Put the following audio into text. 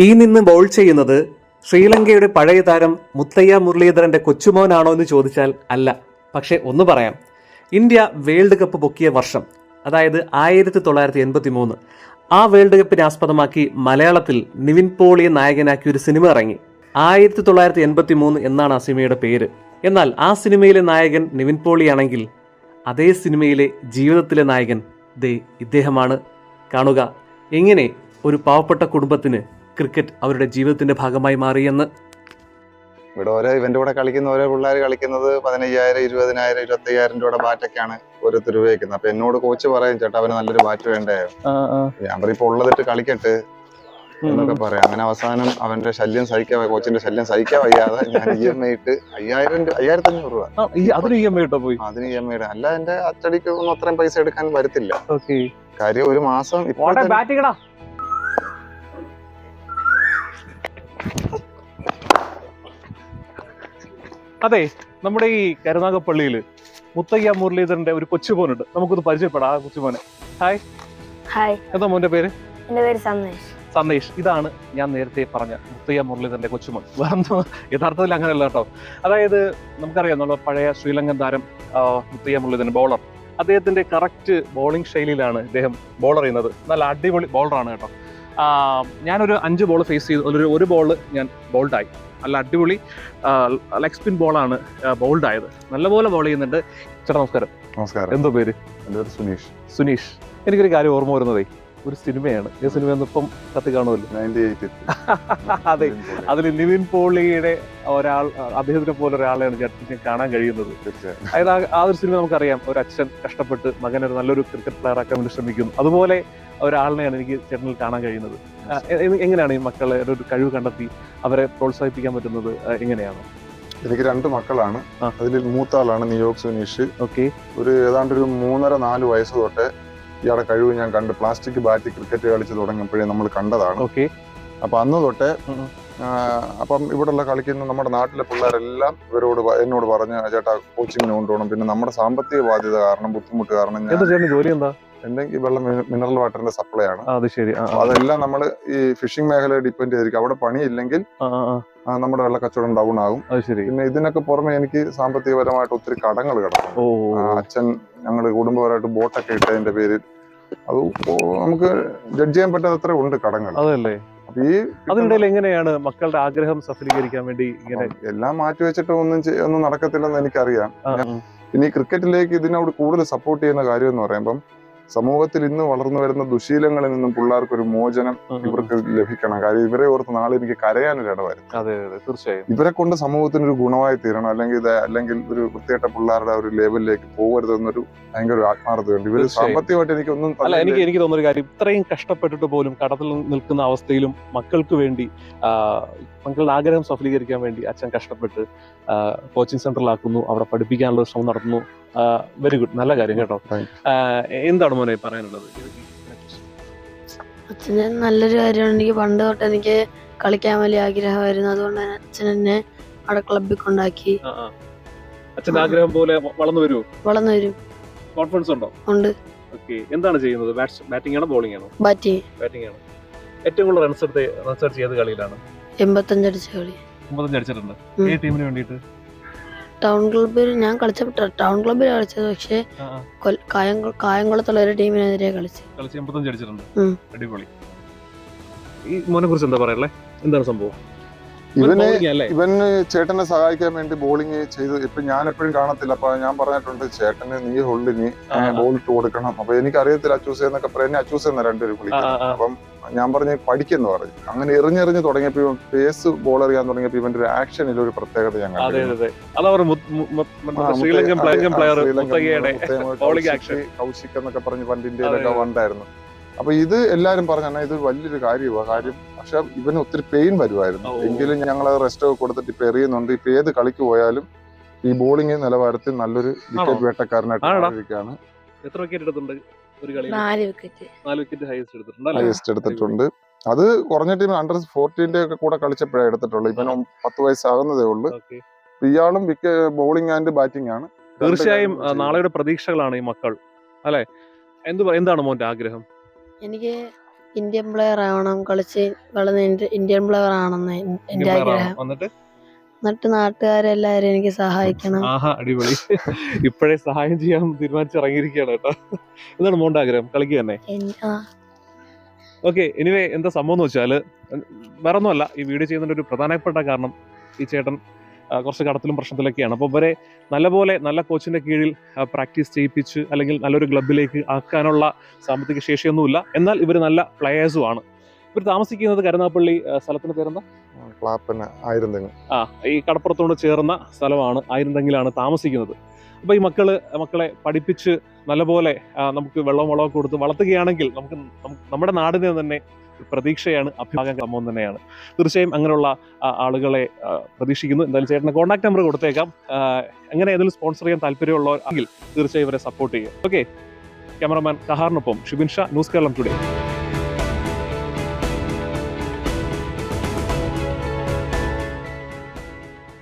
ഈ നിന്ന് ബോൾ ചെയ്യുന്നത് ശ്രീലങ്കയുടെ പഴയ താരം മുത്തയ്യ മുരളീധരന്റെ കൊച്ചുമോനാണോ എന്ന് ചോദിച്ചാൽ അല്ല. പക്ഷേ ഒന്ന് പറയാം. ഇന്ത്യ വേൾഡ് കപ്പ് പൊക്കിയ വർഷം അതായത് ആയിരത്തി തൊള്ളായിരത്തി എൺപത്തി മൂന്ന് ആ വേൾഡ് കപ്പിനെ ആസ്പദമാക്കി മലയാളത്തിൽ നിവിൻ പോളിയെ നായകനാക്കി ഒരു സിനിമ ഇറങ്ങി. ആയിരത്തി തൊള്ളായിരത്തി എൺപത്തി മൂന്ന് എന്നാണ് ആ സിനിമയുടെ പേര്. എന്നാൽ ആ സിനിമയിലെ നായകൻ നിവിൻ പോളിയാണെങ്കിൽ അതേ സിനിമയിലെ ജീവിതത്തിലെ നായകൻ ദേ ഇദ്ദേഹമാണ്. കാണുക എങ്ങനെ ഒരു പാവപ്പെട്ട കുടുംബത്തിന് ക്രിക്കറ്റ് അവരുടെ ജീവിതത്തിന്റെ ഭാഗമായി മാറിയെന്ന്. ഇവിടെ ഓരോ ഇവന്റെ കൂടെ കളിക്കുന്ന ഓരോ പിള്ളേർ കളിക്കുന്നത് പതിനയ്യായിരം ഇരുപതിനായിരം ഇരുപത്തയ്യായിരം രൂപയുടെ ബാറ്റൊക്കെയാണ് ഓരോരുത്തർ ഉപയോഗിക്കുന്നത് അപ്പൊ എന്നോട് കോച്ച് പറയും ചേട്ടാ അവന് നല്ലൊരു ബാറ്റ് വേണ്ടേ? ഞാൻ പറയും ഇപ്പൊ ഉള്ളതിട്ട് കളിക്കട്ടെ. എന്നൊക്കെ പറയാം. അങ്ങനെ അവസാനം അവന്റെ ശല്യം സഹിക്കാൻ കോച്ചിന്റെ ശല്യം സഹിക്കാൻ വയ്യാതെ ഞാൻ ഇ എം ഐ ഇട്ട് അയ്യായിരം രൂപ. അയ്യായിരത്തി അഞ്ഞൂറ് രൂപ അതിന് ഇ എം ഐ പോയി? അതിന് ഇ എം ഐ അല്ല എന്റെ അച്ചടിക്ക് ഒന്നും അത്രയും പൈസ എടുക്കാൻ വരത്തില്ല. ഓക്കെ. കാര്യം ഒരു മാസം ഇപ്പോൾ അതെ നമ്മുടെ ഈ കരുനാഗപ്പള്ളിയിൽ മുത്തയ്യ മുരളീധരന്റെ ഒരു കൊച്ചുമോനുണ്ട്. നമുക്കൊന്ന് പരിചയപ്പെടാം ആ കൊച്ചുമോനെ. ഹായ് ഹായ് എന്താ മോന്റെ പേര്? എന്റെ പേര് സന്ദേശ്. സന്ദേശ്. ഇതാണ് ഞാൻ നേരത്തെ പറഞ്ഞ മുത്തയ്യ മുരളീധരന്റെ കൊച്ചുമോൻ. വേറെന്തോ യഥാർത്ഥത്തിൽ അങ്ങനെയല്ല കേട്ടോ. അതായത് നമുക്കറിയാം നമ്മൾ പഴയ ശ്രീലങ്കൻ താരം മുത്തയ്യ മുരളീധരൻ ബോളർ അദ്ദേഹത്തിന്റെ കറക്റ്റ് ബോളിംഗ് ശൈലിയിലാണ് ഇദ്ദേഹം ബോളർ ചെയ്യുന്നത്. നല്ല അടിപൊളി ബോളറാണ് കേട്ടോ. ഞാനൊരു അഞ്ച് ബോൾ ഫേസ് ചെയ്തു. ഒരു ഒരു ബോൾ ഞാൻ ബോൾഡായി നല്ല അടിപൊളി ലെഗ് സ്പിൻ ബോളാണ് ബോൾഡായത് ആയത്. നല്ലപോലെ ബോൾ ചെയ്യുന്നുണ്ട്. ചേട്ടാ നമസ്കാരം. നമസ്കാരം. എന്തോ പേര്? പേര് സുനീഷ്. സുനീഷ്. എനിക്കൊരു കാര്യം ഓർമ്മ വരുന്നതേ. ഒരു സിനിമയാണ്. ഈ സിനിമ ഇപ്പം കത്തി കാണുമല്ലോ. അതെ. അതിൽ നിവിൻ പോളിയുടെ ഒരാൾ അദ്ദേഹത്തിനെ പോലെ ഒരാളെയാണ് ചേട്ടന് കാണാൻ കഴിയുന്നത്. അതായത് ആ- ഒരു സിനിമ നമുക്കറിയാം. ഒരു അച്ഛൻ കഷ്ടപ്പെട്ട് മകൻ ഒരു നല്ലൊരു ക്രിക്കറ്റ് പ്ലെയർ ആക്കാൻ വേണ്ടി ശ്രമിക്കുന്നു. അതുപോലെ ഒരാളിനെയാണ് എനിക്ക് ചേട്ടനിൽ കാണാൻ കഴിയുന്നത്. എങ്ങനെയാണ് ഈ മക്കളെ ഒരു കഴിവ് കണ്ടെത്തി അവരെ പ്രോത്സാഹിപ്പിക്കാൻ പറ്റുന്നത്? എങ്ങനെയാണ്? എനിക്ക് രണ്ട് മക്കളാണ്. അതിൽ മൂത്ത ആളാണ് നിയോക് സുനീഷ്. ഓക്കെ. ഒരു ഏതാണ്ട് ഒരു മൂന്നര നാല് വയസ്സ് തൊട്ട് ഇയാളുടെ കഴിവ് ഞാൻ കണ്ട് പ്ലാസ്റ്റിക് ബാറ്റ് ക്രിക്കറ്റ് കളിച്ച് തുടങ്ങിയപ്പോഴേ നമ്മൾ കണ്ടതാണ്. ഓക്കെ അപ്പൊ അന്ന് തൊട്ട് അപ്പം ഇവിടെയുള്ള കളിക്കുന്ന നമ്മുടെ നാട്ടിലെ പിള്ളേരെല്ലാം ഇവരോട് എന്നോട് പറഞ്ഞ് ചേട്ടാ കോച്ചിങ്ങിന് കൊണ്ടുപോകണം. പിന്നെ നമ്മുടെ സാമ്പത്തിക ബാധ്യത കാരണം ബുദ്ധിമുട്ട് കാരണം ഞാൻ ജോലി എന്താ? ഈ വെള്ളം മിനറൽ വാട്ടറിന്റെ സപ്ലൈ ആണ്. അത് ശരി. അതെല്ലാം നമ്മൾ ഈ ഫിഷിംഗ് മേഖലയെ ഡിപ്പെൻഡ് ചെയ്തിരിക്കും. അവിടെ പണിയില്ലെങ്കിൽ നമ്മുടെ വെള്ളക്കച്ചവടം ഡൗൺ ആകും. അത് ശരി. പിന്നെ ഇതിനൊക്കെ പുറമെ എനിക്ക് സാമ്പത്തികപരമായിട്ട് ഒത്തിരി കടങ്ങൾ കിടക്കും അച്ഛൻ ഞങ്ങൾ കുടുംബപരമായിട്ട് ബോട്ടൊക്കെ ഇട്ടതിന്റെ പേരിൽ. അത് നമുക്ക് ജഡ്ജ് ചെയ്യാൻ പറ്റാത്തത്ര ഉണ്ട് കടങ്ങൾ. അതല്ലേ. ഈ അതിനിടയിൽ എങ്ങനെയാണ് മക്കളുടെ ആഗ്രഹം സഫലീകരിക്കാൻ വേണ്ടി ഇങ്ങനെ? എല്ലാം മാറ്റി വെച്ചിട്ട് ഒന്നും ഒന്നും നടക്കത്തില്ലെന്ന് എനിക്കറിയാം. പിന്നെ ഈ ഇനി ക്രിക്കറ്റിലേക്ക് ഇതിനോട് കൂടുതൽ സപ്പോർട്ട് ചെയ്യുന്ന കാര്യം എന്ന് പറയുമ്പം സമൂഹത്തിൽ ഇന്ന് വളർന്നു വരുന്ന ദുശീലങ്ങളിൽ നിന്നും പിള്ളേർക്ക് ഒരു മോചനം. ഇവർക്ക് ലഭിക്കണം. കാര്യം ഇവരെ ഓർത്ത് നാളെ എനിക്ക് കരയാനൊരു ഇടവരും തീർച്ചയായും. ഇവരെ കൊണ്ട് സമൂഹത്തിന് ഒരു ഗുണമായി തീരണം. അല്ലെങ്കിൽ ഇത് അല്ലെങ്കിൽ ഒരു വൃത്തികെട്ട പിള്ളേരുടെ ഒരു ലെവലിലേക്ക് പോകരുതെന്നൊരു ഭയങ്കര ഒരു ആത്മാർത്ഥതയുണ്ട് ഇവർ. സാമ്പത്തികമായിട്ട് എനിക്കൊന്നും അല്ല എനിക്ക് എനിക്ക് തോന്നുന്ന ഒരു കാര്യം. ഇത്രയും കഷ്ടപ്പെട്ടിട്ട് പോലും കടത്തിൽ നിൽക്കുന്ന അവസ്ഥയിലും മക്കൾക്ക് വേണ്ടി മക്കളുടെ ആഗ്രഹം സഫലീകരിക്കാൻ വേണ്ടി അച്ഛൻ കഷ്ടപ്പെട്ട് കോച്ചിങ് സെന്ററിലാക്കുന്നു. അവിടെ പഠിപ്പിക്കാനുള്ള ശ്രമം നടത്തുന്നു. വെരി ഗുഡ് നല്ല കാര്യം കേട്ടോ. Thank എന്താണ് മോനെ പറയാനുള്ളത്? അച്ഛന് നല്ലൊരു കാര്യമാണ്. എനിക്ക് പണ്ട് തൊട്ട് എനിക്ക് കളിക്കാൻ വലിയ ആഗ്രഹമായിരുന്നു. അതുകൊണ്ട് അച്ഛൻ എന്നെ അവിടെ ക്ലബിൽ കൊണ്ടാക്കി. അച്ഛന്റെ ആഗ്രഹം പോലെ വളർന്നു വരുമോ വളർന്നു വരും. കോൺഫിഡൻസ് ഉണ്ടോ? ഉണ്ട്. ഓക്കെ എന്താണ് ചെയ്യുന്നത്? ബാറ്റിംഗ് ആണോ ബോളിംഗ് ആണോ? ബാറ്റിംഗ് ബാറ്റിംഗ് ആണ്. ഏറ്റവും കൂടുതൽ റൺസ് എടുത്ത് റൺസ് അടിച്ച് ഏത് കളിയിലാണ്? എൺപത്തഞ്ച് അടിച്ച കളി. എൺപത്തഞ്ച് അടിച്ചിട്ടുണ്ട്. ഏത് ടീമിന് വേണ്ടിയിട്ട്? ടൗൺ ക്ലബിൽ ഞാൻ കളിച്ച ടൗൺ ക്ലബിൽ കളിച്ചത് പക്ഷേ. കൊൽ- കായംകുള കായംകുളത്തുള്ള ഒരു ടീമിനെതിരെ കളിച്ചു. കളിച്ച് എൺപത്തഞ്ച് അടിച്ചിട്ടുണ്ട്. ഉം. അടിപൊളി. ഈ മോനെ കുറിച്ച് എന്താ പറയല്ലേ എന്താണ് സംഭവം? ഇവന് ഇവന് ചേട്ടനെ സഹായിക്കാൻ വേണ്ടി ബോളിങ് ചെയ്ത് ഇപ്പൊ ഞാൻ എപ്പോഴും കാണത്തില്ല. അപ്പൊ ഞാൻ പറഞ്ഞിട്ടുണ്ട് ചേട്ടന് നീ ഹോൾഡ് നീ ബോൾ ഇട്ട് കൊടുക്കണം. അപ്പൊ എനിക്ക് അറിയത്തില്ല അച്ചൂസ് എന്നൊക്കെ പറയുന്നത് അച്ചൂസ് എന്ന രണ്ടുപേരും ആ. അപ്പം ഞാൻ പറഞ്ഞ് പഠിക്കെന്ന് പറഞ്ഞു. അങ്ങനെ എറിഞ്ഞെറിഞ്ഞ് തുടങ്ങിയപ്പോ ഇവൻ പേസ് ബോൾ എറിയാൻ തുടങ്ങിയപ്പോ ഇവന്റെ ഒരു ആക്ഷനിൽ ഒരു പ്രത്യേകത ഞാൻ കൗശിക്, എന്നൊക്കെ പറഞ്ഞ് പണ്ടിന്റെ. ഉണ്ടായിരുന്നു അപ്പൊ ഇത് എല്ലാരും പറഞ്ഞു "അണ്ണാ, ഇത് വലിയൊരു കാര്യമാണ് കാര്യം പക്ഷെ ഇവന് ഒത്തിരി പെയിൻ വരുമായിരുന്നു എങ്കിലും ഞങ്ങൾ റെസ്റ്റ് ഒക്കെ കൊടുത്തിട്ട് ഇപ്പൊ എറിയുന്നുണ്ട്. ഇപ്പൊ ഏത് കളിക്ക് പോയാലും ഈ ബോളിംഗ് നിലവാരത്തിൽ നല്ലൊരു വിക്കറ്റ് വേട്ടക്കാരനായിട്ട്? മാറിയിരിക്കുകയാണ്. എത്ര വിക്കറ്റ് എടുത്തിട്ടുണ്ട് ഒരു കളി നാല് വിക്കറ്റ് നാല് വിക്കറ്റ് ഹൈസ്റ്റ് എടുത്തിട്ടുണ്ട് ഹയസ്റ്റ് എടുത്തിട്ടുണ്ട്. അത് കുറഞ്ഞ ടീം അണ്ടർ ഫോർട്ടീന്റെ ഒക്കെ കൂടെ കളിച്ചപ്പോഴേ എടുത്തിട്ടുള്ളൂ. ഇപ്പം പത്ത് വയസ്സാകുന്നതേ ഉള്ളൂ. ഇയാളും ബോളിംഗ് ആൻഡ് ബാറ്റിംഗ് ആണ്. തീർച്ചയായും നാളെയുടെ പ്രതീക്ഷകളാണ് ഈ മക്കൾ. അല്ലെ? എന്ത് എന്താണ് മോന്റെ ആഗ്രഹം? എനിക്ക് ഇന്ത്യൻ പ്ലെയർ ആവണം കളിച്ച് വളർന്ന് ഇന്ത്യൻ പ്ലെയർ ആണെന്ന് എന്റെ ആഗ്രഹം. എന്നിട്ട് നാട്ടുകാരെല്ലാരും എനിക്ക് സഹായിക്കണം. ആഹാ അടിപൊളി. ഇപ്പോഴേ സഹായം ചെയ്യാൻ തീരുമാനിച്ചിറങ്ങിയിരിക്കുകയാണ് കേട്ടോ. എന്താണ് മോന്റെ ആഗ്രഹം? കളിക്കുക തന്നെ? ഓക്കെ എനിവേ എന്താ സംഭവം എന്ന് വെച്ചാൽ വേറൊന്നുമല്ല ഈ വീഡിയോ ചെയ്യുന്നതിന്റെ ഒരു പ്രധാനപ്പെട്ട കാരണം ഈ ചേട്ടൻ കുറച്ച് കടത്തിലും പ്രശ്നത്തിലൊക്കെയാണ്. അപ്പോൾ ഇവരെ നല്ലപോലെ നല്ല കോച്ചിന്റെ കീഴിൽ പ്രാക്ടീസ് ചെയ്യിപ്പിച്ച് അല്ലെങ്കിൽ നല്ലൊരു ക്ലബിലേക്ക് ആക്കാനുള്ള സാമ്പത്തിക ശേഷിയൊന്നുമില്ല. എന്നാൽ ഇവർ നല്ല പ്ലെയേഴ്സും ആണ്. ഇവർ താമസിക്കുന്നത് കരുനാപ്പള്ളി സ്ഥലത്തിന് പേരെന്താ? ക്ലാപ്പന് ആ ഈ കടപ്പുറത്തോട് ചേർന്ന സ്ഥലമാണ് ആയിരുന്നെങ്കിലാണ് താമസിക്കുന്നത്. അപ്പോൾ ഈ മക്കൾ മക്കളെ പഠിപ്പിച്ച് നല്ലപോലെ നമുക്ക് വെള്ളം വളവും കൊടുത്ത് വളർത്തുകയാണെങ്കിൽ നമുക്ക് നമ്മുടെ നാടിനെ തന്നെ പ്രതീക്ഷയാണ് അഭിഭാഗം കമ്മം തന്നെയാണ്. തീർച്ചയായും അങ്ങനെയുള്ള ആളുകളെ പ്രതീക്ഷിക്കുന്നു. എന്തായാലും ചേട്ടന് കോൺടാക്ട് നമ്പർ കൊടുത്തേക്കാം. അങ്ങനെ ഏതെങ്കിലും സ്പോൺസർ ചെയ്യാൻ താല്പര്യമുള്ളവർ ആണെങ്കിൽ തീർച്ചയായും ഇവരെ സപ്പോർട്ട് ചെയ്യുക. ഓക്കെ ക്യാമറമാൻ കഹാറിനൊപ്പം ഷിബിൻ ഷാ ന്യൂസ് കേരളം ടുഡേ